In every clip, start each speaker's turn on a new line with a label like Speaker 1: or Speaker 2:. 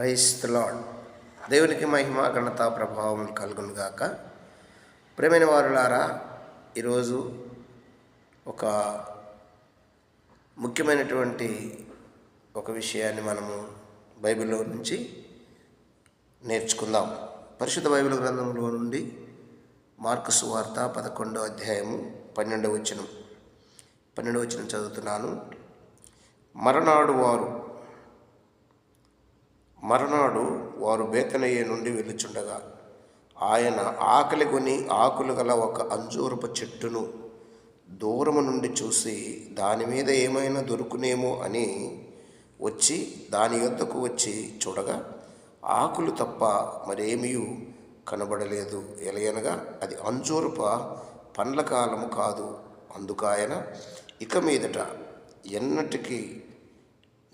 Speaker 1: క్రైస్తలాడ్ దేవునికి మహిమ ఘనత ప్రభావం కలుగునుగాక. ప్రేమైన వారులారా ఈరోజు ఒక ముఖ్యమైనటువంటి ఒక విషయాన్ని మనము బైబిల్లో నుంచి నేర్చుకుందాం. పరిశుద్ధ బైబిల్ గ్రంథంలో నుండి మార్కసు వార్త పదకొండో అధ్యాయము పన్నెండవ వచనం. పన్నెండవ వచనం చదువుతున్నాను. మరనాడు వారు మరనాడు వారు బేతనయ్య నుండి వెళ్ళుచుండగా ఆయన ఆకలి కొని ఆకులు గల ఒక అంజూరపు చెట్టును దూరము నుండి చూసి దాని మీద ఏమైనా దొరుకునేమో అని వచ్చి దాని యొద్దకు వచ్చి చూడగా ఆకులు తప్ప మరేమీ కనబడలేదు. ఎలయనగా అది అంజూరప పండ్ల కాలము కాదు. అందుకాయన ఇక మీదట ఎన్నటికీ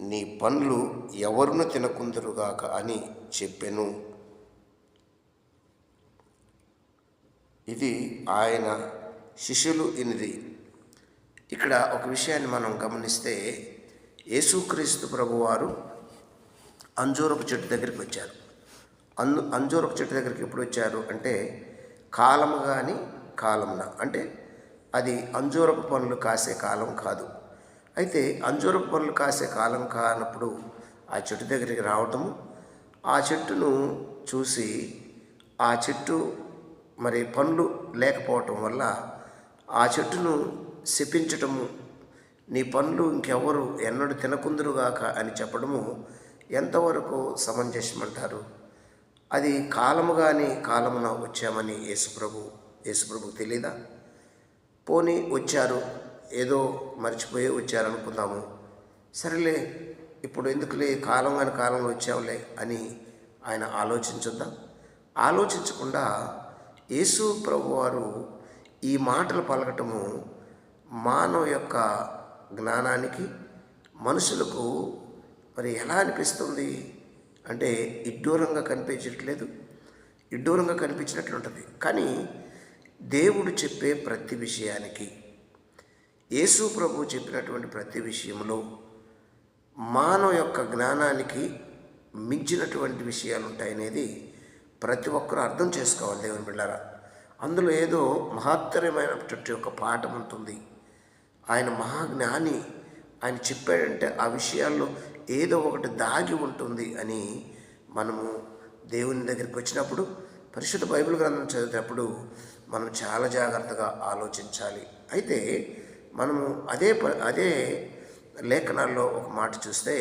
Speaker 1: నీ పండ్లు ఎవరును తినకుందరుగాక అని చెప్పెను. ఇది ఆయన శిష్యులు ఇనిది. ఇక్కడ ఒక విషయాన్ని మనం గమనిస్తే యేసుక్రీస్తు ప్రభువారు అంజూరపు చెట్టు దగ్గరికి వచ్చారు. అందు అంజూరపు చెట్టు దగ్గరికి ఎప్పుడు వచ్చారు అంటే కాలము కానీ కాలమున. అంటే అది అంజూరపు పనులు కాసే కాలం కాదు. అయితే అంజూరపు పనులు కాసే కాలం కానప్పుడు ఆ చెట్టు దగ్గరికి రావటము ఆ చెట్టును చూసి ఆ చెట్టు మరి పండ్లు లేకపోవటం వల్ల ఆ చెట్టును శపించటము నీ పండ్లు ఇంకెవరు ఎన్నడూ తినకుందురుగాక అని చెప్పడము ఎంతవరకు సమంజసమంటారు? అది కాలము కానీ కాలమున వచ్చామని యేసుప్రభు యేసుప్రభుకు తెలీదా? పోనీ వచ్చారు. ఏదో మర్చిపోయి వచ్చారనుకుందాము. సరేలే ఇప్పుడు ఎందుకులే కాలం కాని కాలంలో వచ్చావులే అని ఆయన ఆలోచించుద్దాం? ఆలోచించకుండా యేసు ప్రభు వారు ఈ మాటలు పలకటము మానవ యొక్క జ్ఞానానికి మనుషులకు మరి ఎలా అనిపిస్తుంది? అంటే ఇడ్డూరంగా కనిపించట్లేదు. ఇడ్డూరంగా కనిపించినట్లుంటుంది. కానీ దేవుడు చెప్పే ప్రతి విషయానికి యేసు ప్రభు చెప్పినటువంటి ప్రతి విషయంలో మానవ యొక్క జ్ఞానానికి మించినటువంటి విషయాలు ఉంటాయనేది ప్రతి ఒక్కరూ అర్థం చేసుకోవాలి దేవుని బిళ్ళారా అందులో ఏదో మహత్తరమైనటువంటి ఒక పాఠం ఉంటుంది. ఆయన మహాజ్ఞాని ఆయన చెప్పాడంటే ఆ విషయాల్లో ఏదో ఒకటి దాగి ఉంటుంది అని మనము దేవుని దగ్గరికి వచ్చినప్పుడు పరిశుద్ధ బైబిల్ గ్రంథం చదివేటప్పుడు మనం చాలా జాగ్రత్తగా ఆలోచించాలి. అయితే మనము అదే ప అదే లేఖనాల్లో ఒక మాట చూస్తే